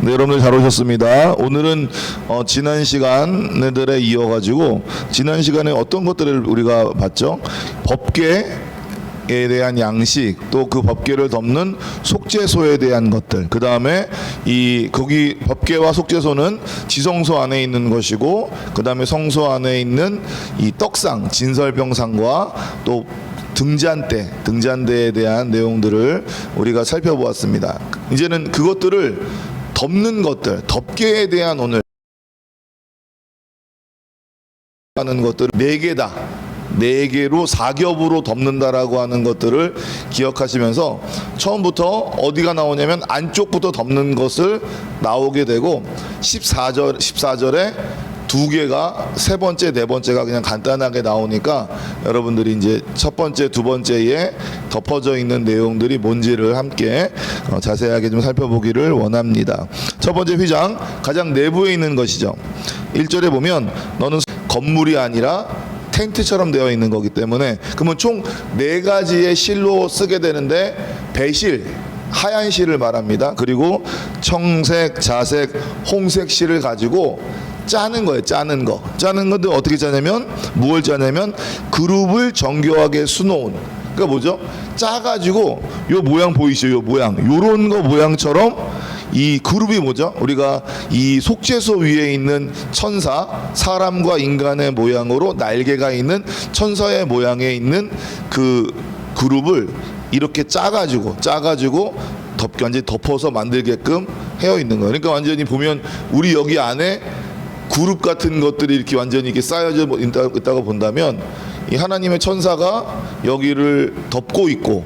네, 여러분들 잘 오셨습니다. 오늘은 어, 지난 시간들에 이어가지고 지난 시간에 어떤 것들을 우리가 봤죠? 법계 에 대한 양식 또 그 법계를 덮는 속죄소에 대한 것들 그 다음에 이 거기 법계와 속죄소는 지성소 안에 있는 것이고 그 다음에 성소 안에 있는 이 떡상 진설병상과 또 등잔대 등잔대에 대한 내용들을 우리가 살펴보았습니다 이제는 그것들을 덮는 것들 덮개에 대한 오늘 하는 것들 네 개다. 네 개로 사겹으로 덮는다라고 하는 것들을 기억하시면서 처음부터 어디가 나오냐면 안쪽부터 덮는 것을 나오게 되고 14절 14절에 두 개가 세 번째 네 번째가 그냥 간단하게 나오니까 여러분들이 이제 첫 번째 두 번째에 덮어져 있는 내용들이 뭔지를 함께 어, 자세하게 좀 살펴보기를 원합니다. 첫 번째 휘장 가장 내부에 있는 것이죠. 1절에 보면 너는 건물이 아니라 텐트처럼 되어 있는 거기 때문에 그러면 총 네 가지의 실로 쓰게 되는데 배실 하얀 실을 말합니다. 그리고 청색, 자색, 홍색 실을 가지고 짜는 거예요. 짜는 거. 짜는 건데 어떻게 짜냐면 무엇을 짜냐면 그룹을 정교하게 수놓은 그러니까 뭐죠? 짜가지고 요 모양 보이시죠? 요 모양. 요런 거 모양처럼 이 그룹이 뭐죠? 우리가 이 속죄소 위에 있는 천사, 사람과 인간의 모양으로 날개가 있는 천사의 모양에 있는 그 그룹을 이렇게 짜가지고 짜가지고 덮 완전히 덮어서 만들게끔 헤어 있는 거예요. 그러니까 완전히 보면 우리 여기 안에 그룹 같은 것들이 이렇게 완전히 이렇게 쌓여져 있다- 있다고 본다면 이 하나님의 천사가 여기를 덮고 있고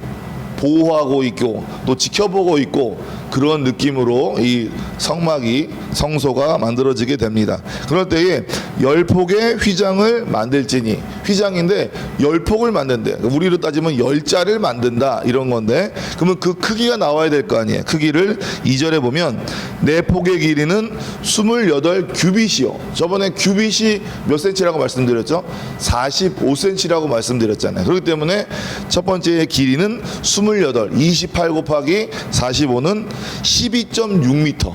보호하고 있고 또 지켜보고 있고 그런 느낌으로 이 성막이 성소가 만들어지게 됩니다. 그럴 때에 열 폭의 휘장을 만들지니 휘장인데 열 폭을 만든대. 우리로 따지면 열 자를 만든다 이런 건데 그러면 그 크기가 나와야 될 거 아니에요. 크기를 이절에 보면 네 폭의 길이는 28 규빗이요. 저번에 규빗이 몇 센치라고 말씀드렸죠? 45cm라고 말씀드렸잖아요. 그렇기 때문에 첫 번째의 길이는 28, 28 곱하기 45는 12.6m.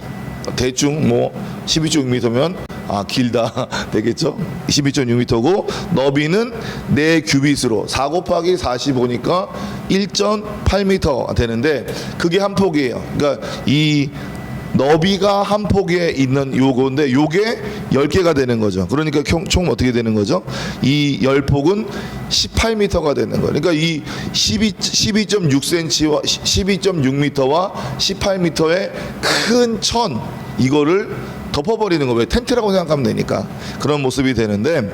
대충 뭐 12.6m면 아 길다 되겠죠? 12.6m고 너비는 4 규빗으로 4 곱하기 45니까 1.8m 되는데 그게 한 폭이에요. 그러니까 이 너비가 한 폭에 있는 요건데 요게 10개가 되는 거죠. 그러니까 총, 총 어떻게 되는 거죠? 이 10폭은 18m가 되는 거예요. 그러니까 이 12, 12.6cm와 12.6m와 18m의 큰 천 이거를 덮어버리는 거예요. 텐트라고 생각하면 되니까 그런 모습이 되는데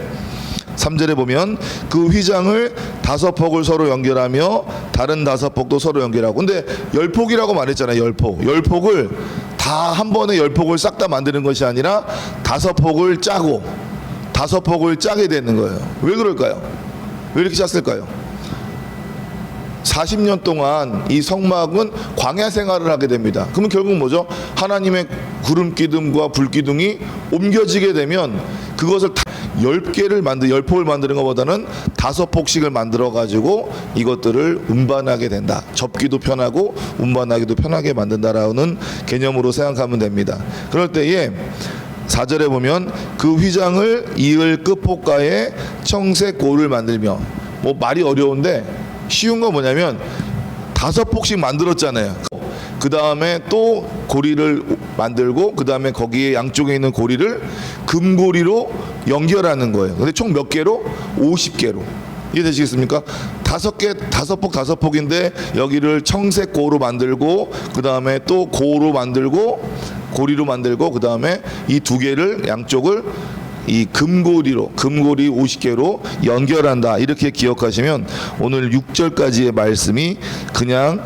3절에 보면 그 휘장을 다섯 폭을 서로 연결하며 다른 다섯 폭도 서로 연결하고 근데 열 폭이라고 말했잖아요 열 폭. 열 폭을 다 한 번에 열 폭을 싹 다 만드는 것이 아니라 다섯 폭을 짜고 다섯 폭을 짜게 되는 거예요 왜 그럴까요? 왜 이렇게 짰을까요? 40년 동안 이 성막은 광야 생활을 하게 됩니다. 그러면 결국 뭐죠? 하나님의 구름 기둥과 불 기둥이 옮겨지게 되면 그것을 다 10개를 만들 10폭을 만드는 것보다는 다섯 폭씩을 만들어 가지고 이것들을 운반하게 된다. 접기도 편하고 운반하기도 편하게 만든다라는 개념으로 생각하면 됩니다. 그럴 때에 4절에 보면 그 휘장을 이을 끝폭가에 청색 고를 만들며 뭐 말이 어려운데 쉬운 건 뭐냐면 다섯 폭씩 만들었잖아요. 그 다음에 또 고리를 만들고 그 다음에 거기에 양쪽에 있는 고리를 금고리로 연결하는 거예요. 근데 총 몇 개로? 50개로. 이해되시겠습니까? 다섯 개, 다섯 폭, 다섯 폭인데 여기를 청색 고로 만들고 그 다음에 또 고로 만들고 고리로 만들고 그 다음에 이 두 개를 양쪽을 이 금고리로 금고리 50개로 연결한다 이렇게 기억하시면 오늘 6절까지의 말씀이 그냥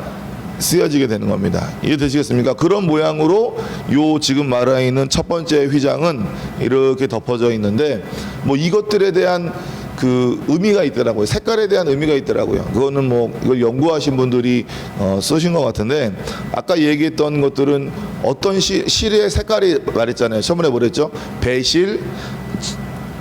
쓰여지게 되는 겁니다. 이해되시겠습니까? 그런 모양으로 요 지금 말하 있는 첫 번째 휘장은 이렇게 덮어져 있는데 뭐 이것들에 대한 그 의미가 있더라고요. 색깔에 대한 의미가 있더라고요. 그거는 뭐 이걸 연구하신 분들이 어, 쓰신 것 같은데 아까 얘기했던 것들은 어떤 시, 실의 색깔이 말했잖아요. 처음에 뭐랬죠? 배실,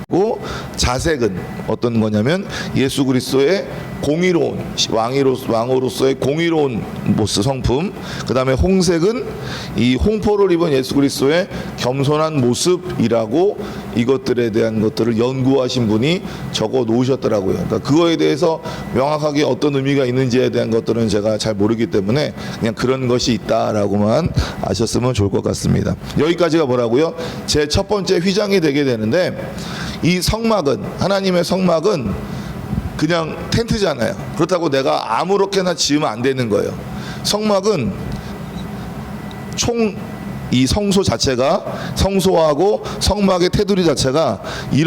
고 자색은 어떤 거냐면 예수 그리스도의 공의로운 왕이로 왕으로서의 공의로운 모습 성품. 그다음에 홍색은 이 홍포를 입은 예수 그리스도의 겸손한 모습이라고 이것들에 대한 것들을 연구하신 분이 적어 놓으셨더라고요. 그러니까 그거에 대해서 명확하게 어떤 의미가 있는지에 대한 것들은 제가 잘 모르기 때문에 그냥 그런 것이 있다라고만 아셨으면 좋을 것 같습니다. 여기까지가 뭐라고요? 제 첫 번째 휘장이 되게 되는데 이 성막은 하나님의 성막은 그냥 텐트잖아요. 그렇다고 내가 아무렇게나 지으면 안 되는 거예요. 성막은 총 이 성소 자체가 성소하고 성막의 테두리 자체가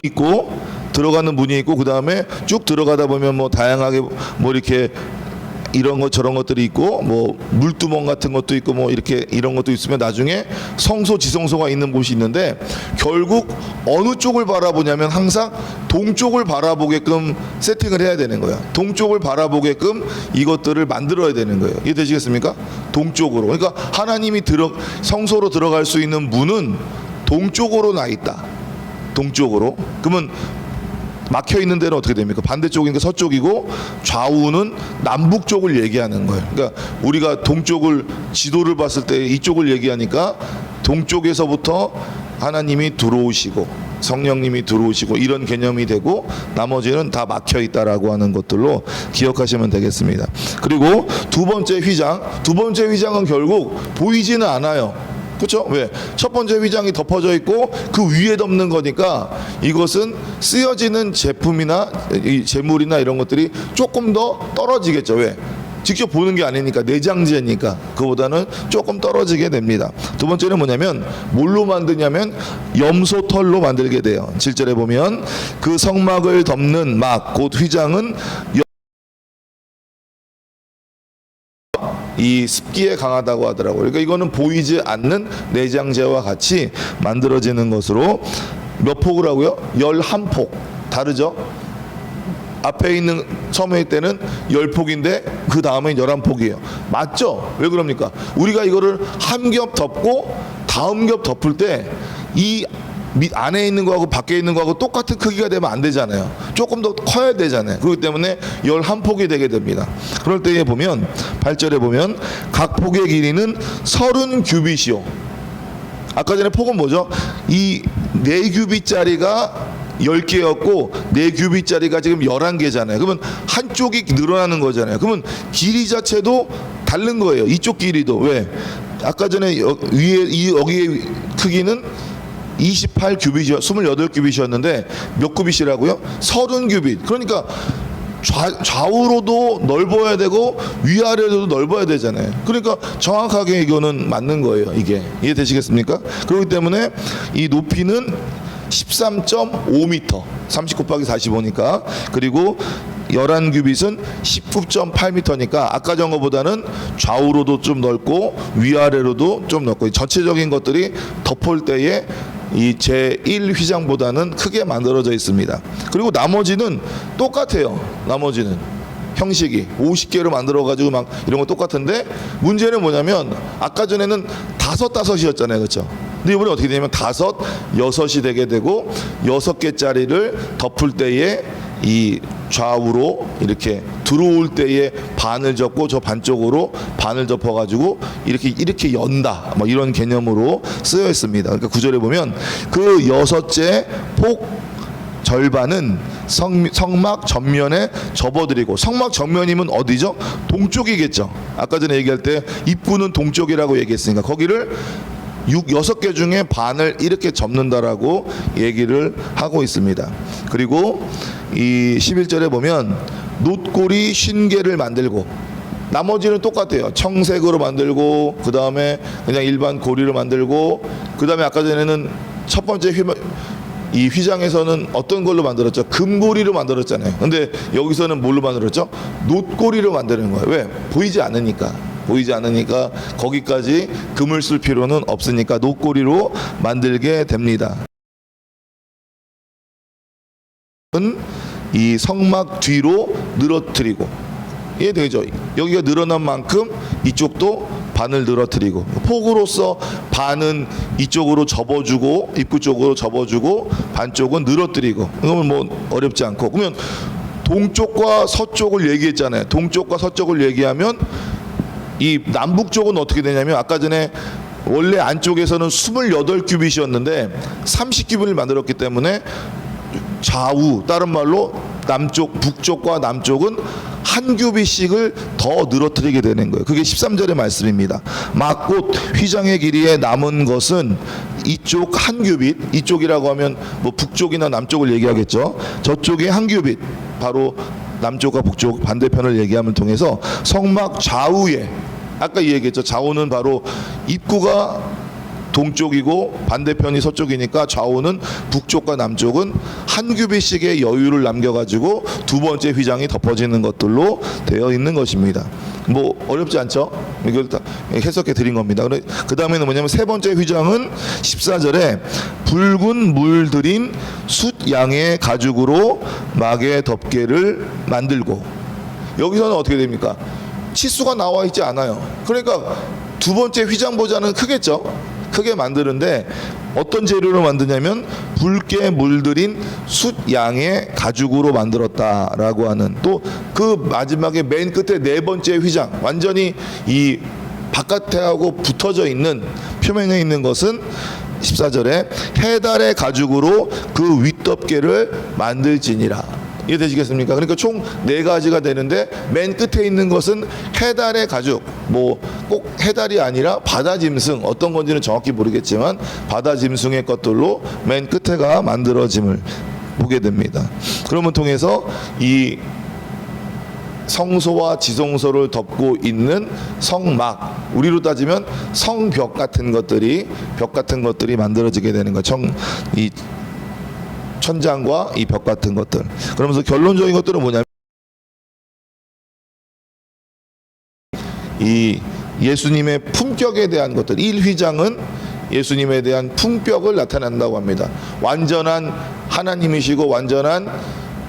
있고 들어가는 문이 있고 그 다음에 쭉 들어가다 보면 뭐 다양하게 뭐 이렇게 이런 것 저런 것들이 있고 뭐 물두멍 같은 것도 있고 뭐 이렇게 이런 것도 있으면 나중에 성소 지성소가 있는 곳이 있는데 결국 어느 쪽을 바라보냐면 항상 동쪽을 바라보게끔 세팅을 해야 되는 거야. 동쪽을 바라보게끔 이것들을 만들어야 되는 거예요. 이해 되시겠습니까? 동쪽으로. 그러니까 하나님이 들어 성소로 들어갈 수 있는 문은 동쪽으로 나 있다. 동쪽으로. 그러면 막혀 있는 데는 어떻게 됩니까? 반대쪽이니까 서쪽이고 좌우는 남북 쪽을 얘기하는 거예요. 그러니까 우리가 동쪽을 지도를 봤을 때 이쪽을 얘기하니까 동쪽에서부터 하나님이 들어오시고 성령님이 들어오시고 이런 개념이 되고 나머지는 다 막혀 있다라고 하는 것들로 기억하시면 되겠습니다. 그리고 두 번째 휘장, 두 번째 휘장은 결국 보이지는 않아요. 그렇죠? 왜? 첫 번째 휘장이 덮어져 있고 그 위에 덮는 거니까 이것은 쓰여지는 제품이나 이 재물이나 이런 것들이 조금 더 떨어지겠죠. 왜? 직접 보는 게 아니니까 내장재니까 그보다는 조금 떨어지게 됩니다. 두 번째는 뭐냐면 뭘로 만드냐면 염소털로 만들게 돼요. 7절에 보면 그 성막을 덮는 막 곧 휘장은 이 습기에 강하다고 하더라고요. 그러니까 이거는 보이지 않는 내장재와 같이 만들어지는 것으로 몇 폭이라고요? 11폭. 다르죠? 앞에 있는 처음에 때는 10폭인데 그 다음에 11폭이에요. 맞죠? 왜 그럽니까? 우리가 이거를 한 겹 덮고 다음 겹 덮을 때 이 밑 안에 있는 거하고 밖에 있는 거하고 똑같은 크기가 되면 안 되잖아요. 조금 더 커야 되잖아요. 그렇기 때문에 11폭이 되게 됩니다. 그럴 때에 보면 8절에 보면 각 폭의 길이는 30 규빗이요. 아까 전에 폭은 뭐죠? 이 4규빗짜리가 10개였고 4규빗짜리가 지금 11개잖아요. 그러면 한쪽이 늘어나는 거잖아요. 그러면 길이 자체도 다른 거예요. 이쪽 길이도. 왜? 아까 전에 여, 위에 이 여기의 크기는 28 규빗이요. 28 규빗이었는데 몇 규빗이라고요? 30 규빗. 그러니까 좌, 좌우로도 넓어야 되고 위아래로도 넓어야 되잖아요. 그러니까 정확하게 이거는 맞는 거예요. 이게 이해되시겠습니까? 그렇기 때문에 이 높이는 13.5m 30 곱하기 45니까 그리고 11규빗은 19.8m니까 아까 전 거보다는 좌우로도 좀 넓고 위아래로도 좀 넓고 전체적인 것들이 덮을 때에 이 제1 휘장보다는 크게 만들어져 있습니다. 그리고 나머지는 똑같아요. 나머지는 형식이 50개로 만들어 가지고 막 이런 거 똑같은데 문제는 뭐냐면 아까 전에는 다섯 다섯이었잖아요. 그렇죠? 근데 이번에 어떻게 되냐면 다섯 여섯이 되게 되고 여섯 개짜리를 덮을 때에 이 좌우로 이렇게 들어올 때에 반을 접고 저 반쪽으로 반을 접어 가지고 이렇게 이렇게 연다. 뭐 이런 개념으로 쓰여 있습니다. 그러니까 구절에 보면 그 여섯째 폭 절반은 성, 성막 전면에 접어드리고 성막 전면이면 어디죠? 동쪽이겠죠. 아까 전에 얘기할 때 입구는 동쪽이라고 얘기했으니까 거기를 육 여섯 개 중에 반을 이렇게 접는다라고 얘기를 하고 있습니다. 그리고 이 11절에 보면 놋골이 쉰개를 만들고 나머지는 똑같아요. 청색으로 만들고 그 다음에 그냥 일반 고리로 만들고 그 다음에 아까 전에는 첫 번째 휘, 이 휘장에서는 어떤 걸로 만들었죠? 금고리로 만들었잖아요. 근데 여기서는 뭘로 만들었죠? 놋고리로 만드는 거예요. 왜? 보이지 않으니까. 보이지 않으니까 거기까지 금을 쓸 필요는 없으니까 놋고리로 만들게 됩니다. 이 성막 뒤로 늘어뜨리고 이해되죠? 여기가 늘어난 만큼 이쪽도 반을 늘어뜨리고 폭으로서 반은 이쪽으로 접어주고 입구 쪽으로 접어주고 반쪽은 늘어뜨리고 그러면 뭐 어렵지 않고 그러면 동쪽과 서쪽을 얘기했잖아요. 동쪽과 서쪽을 얘기하면 이 남북 쪽은 어떻게 되냐면 아까 전에 원래 안쪽에서는 28규빗이었는데 30규빗을 만들었기 때문에 좌우 다른 말로 남쪽 북쪽과 남쪽은 한 규빗씩을 더 늘어뜨리게 되는 거예요. 그게 13절의 말씀입니다. 막곧 휘장의 길이에 남은 것은 이쪽 한 규빗, 이쪽이라고 하면 뭐 북쪽이나 남쪽을 얘기하겠죠. 저쪽에 한 규빗, 바로 남쪽과 북쪽 반대편을 얘기함을 통해서 성막 좌우에 아까 얘기했죠. 좌우는 바로 입구가 동쪽이고 반대편이 서쪽이니까 좌우는 북쪽과 남쪽은 한 규빗씩의 여유를 남겨가지고 두 번째 휘장이 덮어지는 것들로 되어 있는 것입니다. 뭐 어렵지 않죠? 이걸 다 해석해 드린 겁니다. 그 다음에는 뭐냐면 세 번째 휘장은 14절에 붉은 물 들인 숫 양의 가죽으로 막의 덮개를 만들고 여기서는 어떻게 됩니까? 치수가 나와 있지 않아요. 그러니까 두 번째 휘장보다는 크겠죠. 크게 만드는데 어떤 재료로 만드냐면 붉게 물들인 숫 양의 가죽으로 만들었다라고 하는 또 그 마지막에 맨 끝에 네 번째 휘장 완전히 이 바깥에하고 붙어져 있는 표면에 있는 것은 14절에 해달의 가죽으로 그 윗덮개를 만들지니라 이해되시겠습니까? 그러니까 총 네 가지가 되는데 맨 끝에 있는 것은 해달의 가죽 뭐 꼭 해달이 아니라 바다 짐승 어떤 건지는 정확히 모르겠지만 바다 짐승의 것들로 맨 끝에가 만들어짐을 보게 됩니다. 그러면 통해서 이 성소와 지성소를 덮고 있는 성막 우리로 따지면 성벽 같은 것들이 벽 같은 것들이 만들어지게 되는 거죠. 청- 이 천장과 이 벽 같은 것들. 그러면서 결론적인 것들은 뭐냐면 이 예수님의 품격에 대한 것들. 1휘장은 예수님에 대한 품격을 나타낸다고 합니다. 완전한 하나님이시고 완전한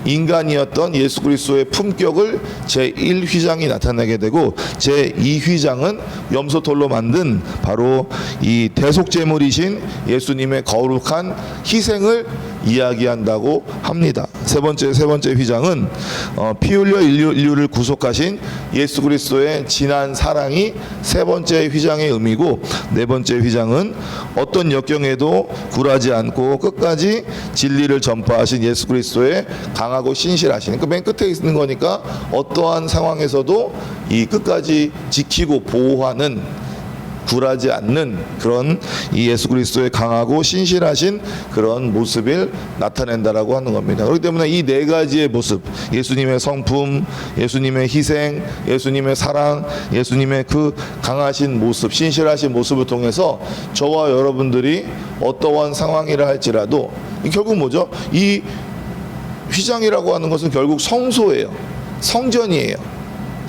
인간이었던 예수 그리스도의 품격을 제 1휘장이 나타내게 되고 제 2휘장은 염소털로 만든 바로 이 대속제물이신 예수님의 거룩한 희생을 이야기한다고 합니다. 세 번째 세 번째 휘장은 어, 피 흘려 인류, 인류 를 구속하신 예수 그리스도의 진한 사랑이 세 번째 휘장의 의미고 네 번째 휘장은 어떤 역경에도 굴하지 않고 끝까지 진리를 전파하신 예수 그리스도의 강하고 신실하신 그맨 끝에 있는 거니까 어떠한 상황에서도 이 끝까지 지키고 보호하는 굴하지 않는 그런 이 예수 그리스도의 강하고 신실하신 그런 모습을 나타낸다라고 하는 겁니다. 그렇기 때문에 이 네 가지의 모습, 예수님의 성품, 예수님의 희생, 예수님의 사랑, 예수님의 그 강하신 모습, 신실하신 모습을 통해서 저와 여러분들이 어떠한 상황이라 할지라도 이 결국 뭐죠? 이 휘장이라고 하는 것은 결국 성소예요. 성전이에요.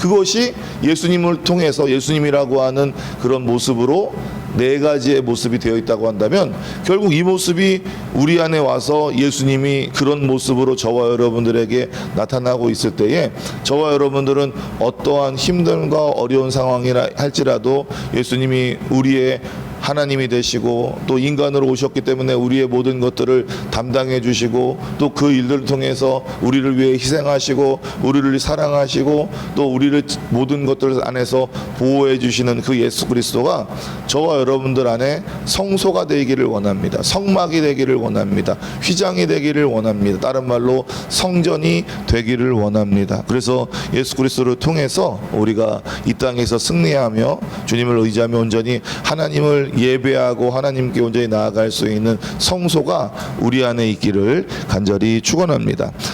그것이 예수님을 통해서 예수님이라고 하는 그런 모습으로 네 가지의 모습이 되어 있다고 한다면 결국 이 모습이 우리 안에 와서 예수님이 그런 모습으로 저와 여러분들에게 나타나고 있을 때에 저와 여러분들은 어떠한 힘듦과 어려운 상황이라 할지라도 예수님이 우리의 하나님이 되시고 또 인간으로 오셨기 때문에 우리의 모든 것들을 담당해 주시고 또 그 일들을 통해서 우리를 위해 희생하시고 우리를 사랑하시고 또 우리를 모든 것들 안에서 보호해 주시는 그 예수 그리스도가 저와 여러분들 안에 성소가 되기를 원합니다. 성막이 되기를 원합니다. 휘장이 되기를 원합니다. 다른 말로 성전이 되기를 원합니다. 그래서 예수 그리스도를 통해서 우리가 이 땅에서 승리하며 주님을 의지하며 온전히 하나님을 예배하고 하나님께 온전히 나아갈 수 있는 성소가 우리 안에 있기를 간절히 축원합니다.